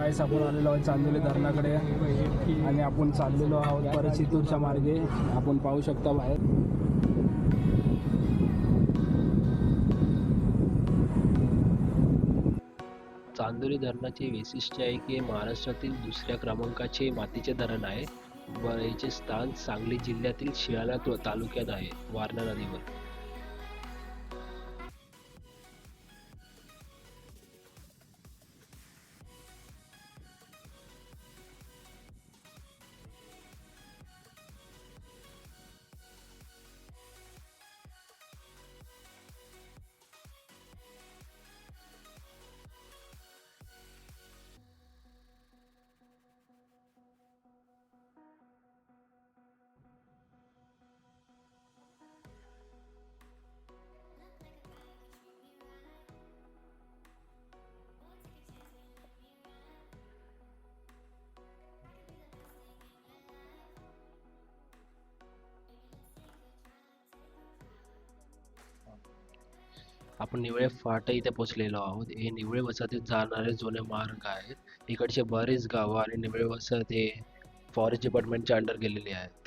गाईस आपण आलेलो आहोत चांदोली धरणाकडे आणि आपण चाललेलो आहोत परत चितूरच्या मार्गे. आपण पाहू शकता बाहेर. चांदोली धरणाचे वैशिष्ट्य आहे की हे महाराष्ट्रातील दुसऱ्या क्रमांकाचे मातीचे धरण आहे. व याचे स्थान सांगली जिल्ह्यातील शिराळा तालुक्यात आहे वारणा नदीवर. आपण निवळे फाटा इथे पोचलेलो आहोत. हे निवळे वसाहतीत जाणारे जुने मार्ग आहेत. इकडचे बरेच गावं आणि निवळे वसाहत हे फॉरेस्ट डिपार्टमेंटच्या अंडर गेलेले आहेत.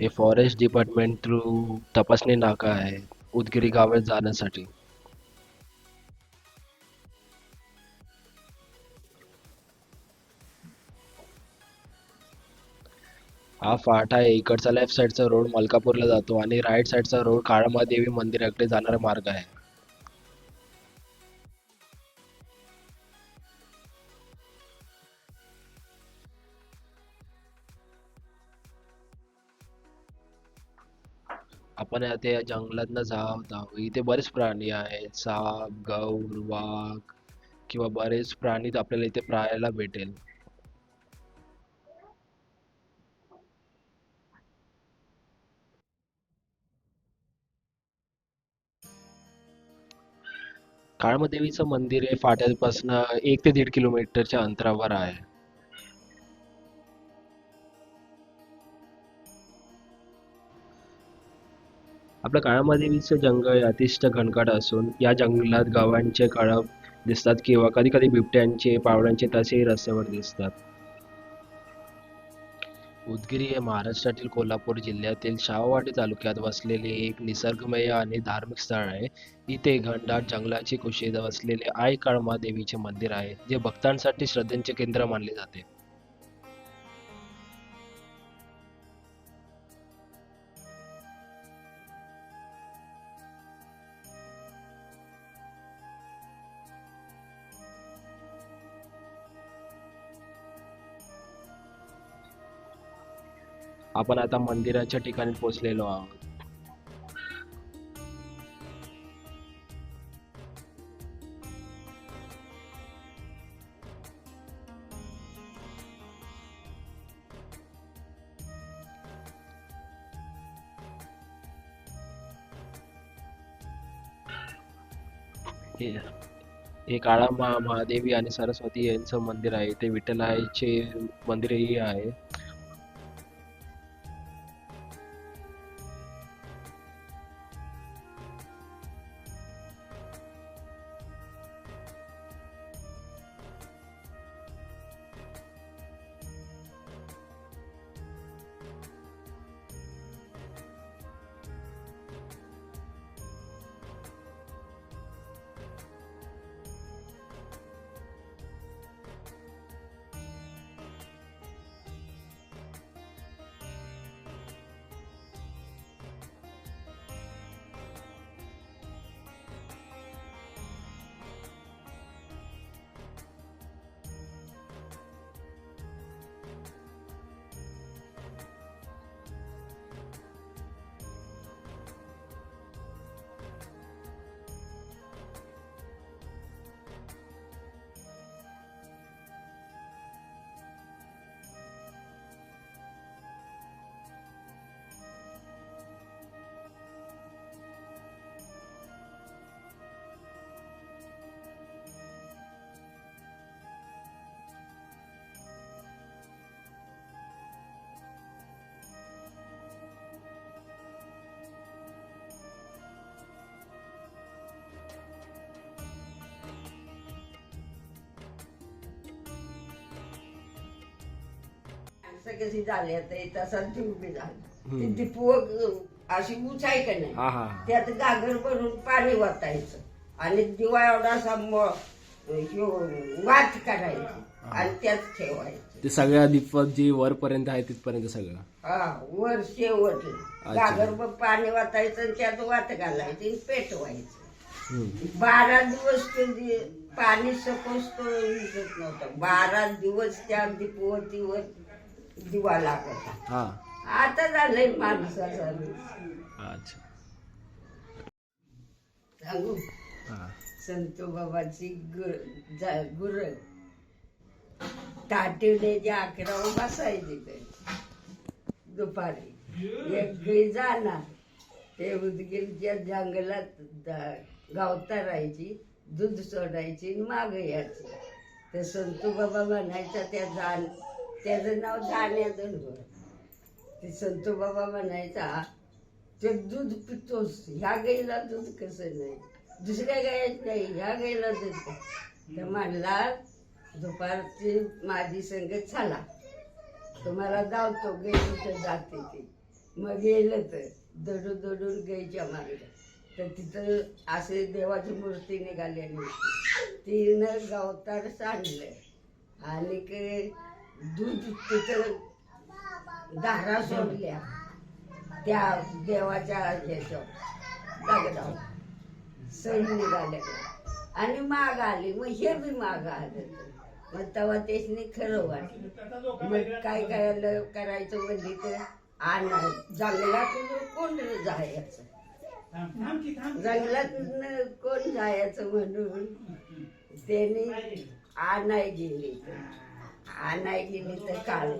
हे फॉरेस्ट डिपार्टमेंट थ्रू तपासणी नाका आहे उदगिरी गावात जाण्यासाठी. हा फाटा आहे इकडचा लेफ्ट साईडचा रोड मलकापूरला जातो आणि राईट साईडचा रोड काळामादेवी मंदिराकडे जाणारा मार्ग आहे. आपण आता जंगलातनं जात आहोत. इथे बरेच प्राणी आहेत. साप गौर वाघ किंवा बरेच प्राणी आपल्याला इथे पाहायला भेटेल. काळमदेवीचं मंदिर हे फाट्यापासून एक ते दीड किलोमीटरच्या अंतरावर आहे. आपल्या काळामध्ये जंगल अतिशय घनदाट असून या जंगलात गव्हांचे कळप दिसतात किंवा कधी कधी बिबट्यांचे पावड्यांचे तसेही रस्त्यावर दिसतात. उदगिरी हे महाराष्ट्रातील कोल्हापूर जिल्ह्यातील शाहवाडी तालुक्यात वसलेले एक निसर्गमय आणि धार्मिक स्थळ आहे. इथे घनदाट जंगलाची कुशीत वसलेले आई काळमादेवीचे मंदिर आहे जे भक्तांसाठी श्रद्धेचे केंद्र मानले जाते. आपण आता मंदिराच्या ठिकाणी पोहोचलेलो आहोत. हे हे काळा महा महादेवी आणि सरस्वती यांचं मंदिर आहे. ते विठ्ठलाचे मंदिरही आहे. माणसं कशी झाली आता तसा जीव बी झाला. ती दीपू अशी उंचाई का नाही? हा हा त्यात गागर भरून पाणी वाटायचं आणि दिवा एवढासा म- ह्यो वात काढायची. आणि त्यात ठेवायची. ते सगळ्या दीपक जी वरपर्यंत आहे तिथपर्यंत सगळं? हा वर शेवटलं. अच्छा. गागर पाणी वाटायचं आणि त्यात वात घालायची आणि पेटवायचं. हम्म. बारा दिवस ते पाणी सपोज तो विजत नव्हतं बारा दिवस त्या दीपवतीवर दिवा लागत. हा. आता झालंय माणसाचा अच्छा. सांगू? हा. संतो बाबाची गुर जा- गुर. ताटिवण्याच्या अकरा बसायची दुपारी. एक गाई जाणार. ते उदगीरच्या जंगलात गावता राहायची दूध सोडायची आणि माग यायची. ते संतू बाबा म्हणायचा त्या जाण त्याचं नाव जाण्याचं ते संत बाबा म्हणायचा ते दूध पितोस ह्या गाईला दूध कसं नाही? दुसऱ्या गायच नाही ह्या गाईला दूध तर म्हणला दुपारची माझी संगत झाला तुम्हाला धावतो गाई तिथं जाते ती. मग गेलं तर दडू दडून गाईच्या मागे. तर तिथं असे देवाची मूर्ती निघालेली होती. तिनं गावतार सांडलं. आणि दूध तिथं धारा सोडल्या. त्या देवाच्या ह्याच्यावर दगडावर सण निघाल्या आणि माग आली. मग हे बी माग आलं. मग तेव्हा त्याच्याने खरं वाटलं. मग काय काय करायचं म्हणजे तर आणा जंगलात कोण जायचं? जंगलात कोण जायचं म्हणून? त्याने आणाय गेली. आणाय गेली तर काळ.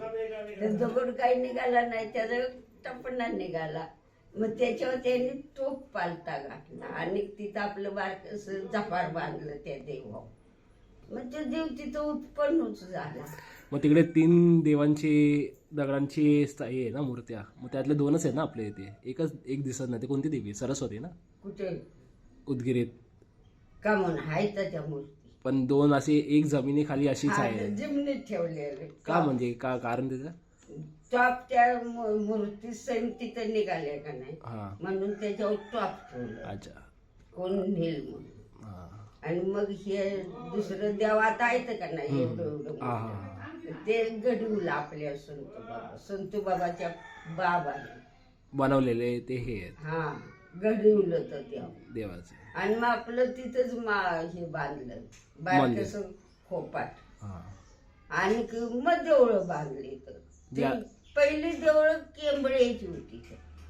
तर दगड काही निघाला नाही त्याचा टपणा निघाला. मग त्याच्यावर त्यांनी टोप पालता घातला आणि तिथं आपलं बारकस जपार बांधलं त्या देवा मग तो देव तिथं उत्पन्नच झाला. मग तिकडे तीन देवांची दगडांची हे आहे ना मूर्त्या. मग त्यातले दोनच आहेत ना आपल्या इथे एकच एक दिसत नाही ते कोणती देवी सरस्वती ना? कुठे? उदगिरीत का म्हणून हाय त्या मूर्ती पण दोन अशी एक जमिनीखाली अशीच आहे. जिमनीत ठेवलेले का म्हणजे? का कारण त्याचं? टॉप त्या मूर्ती सैन तिथं निघाल्या का नाही? हा. म्हणून त्याच्यावर टॉप ठेवलं. अच्छा. कोण नेल म्हणून. हा. आणि मग हे दुसरं देवात आहेत का नाही? एवढं एवढं हा मोठं. हा ते गडवलं आपल्या संतू बाबा संतू बाबाच्या बाबाने बनवलेले ते हे आहेत. हा. गडवलं तर देव देवाचे. आणि मग आपलं तिथंच मा हे बांधलं. बारकस खोपाट. हा. आणि क- मग देवळं बांधली तर पहिली देवळं केंबळेची होती.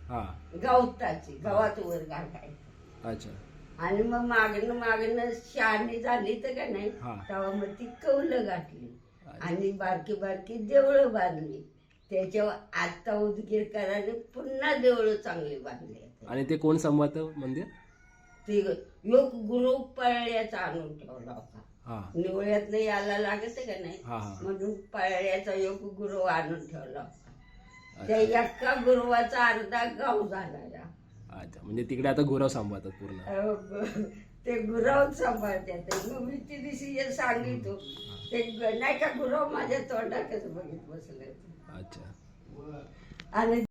हा. गावताची गावात वर घालायची. अच्छा. आणि मग मागणं मागणं शहाणी झाली तर का नाही? हा. तेव्हा मग ती कौलं गाठली. आणि बारकी बारकी देवळं बांधली. त्याच्यावर आता उदगीरकरांनी पुन्हा देवळं चांगली बांधली. आणि ते कोण संवाद मंदिर? ते योग गुरु पळ्याचा आणून ठेवला होता. हा. निवळ्यात यायला लागत का नाही? हा हा. म्हणून पळ्याचा योग गुरु आणून ठेवला होता. त्या एका गुरुवाचा अर्धा गाव झाला या. अच्छा म्हणजे तिकडे आता गुरव सांभाळतात पूर्ण. ते गुराव सांभाळतात मग मी ती दिवशी हे सांगितो ते ग- नाही का गुराव माझ्या तोंडातच बघित बसले. अच्छा. आणि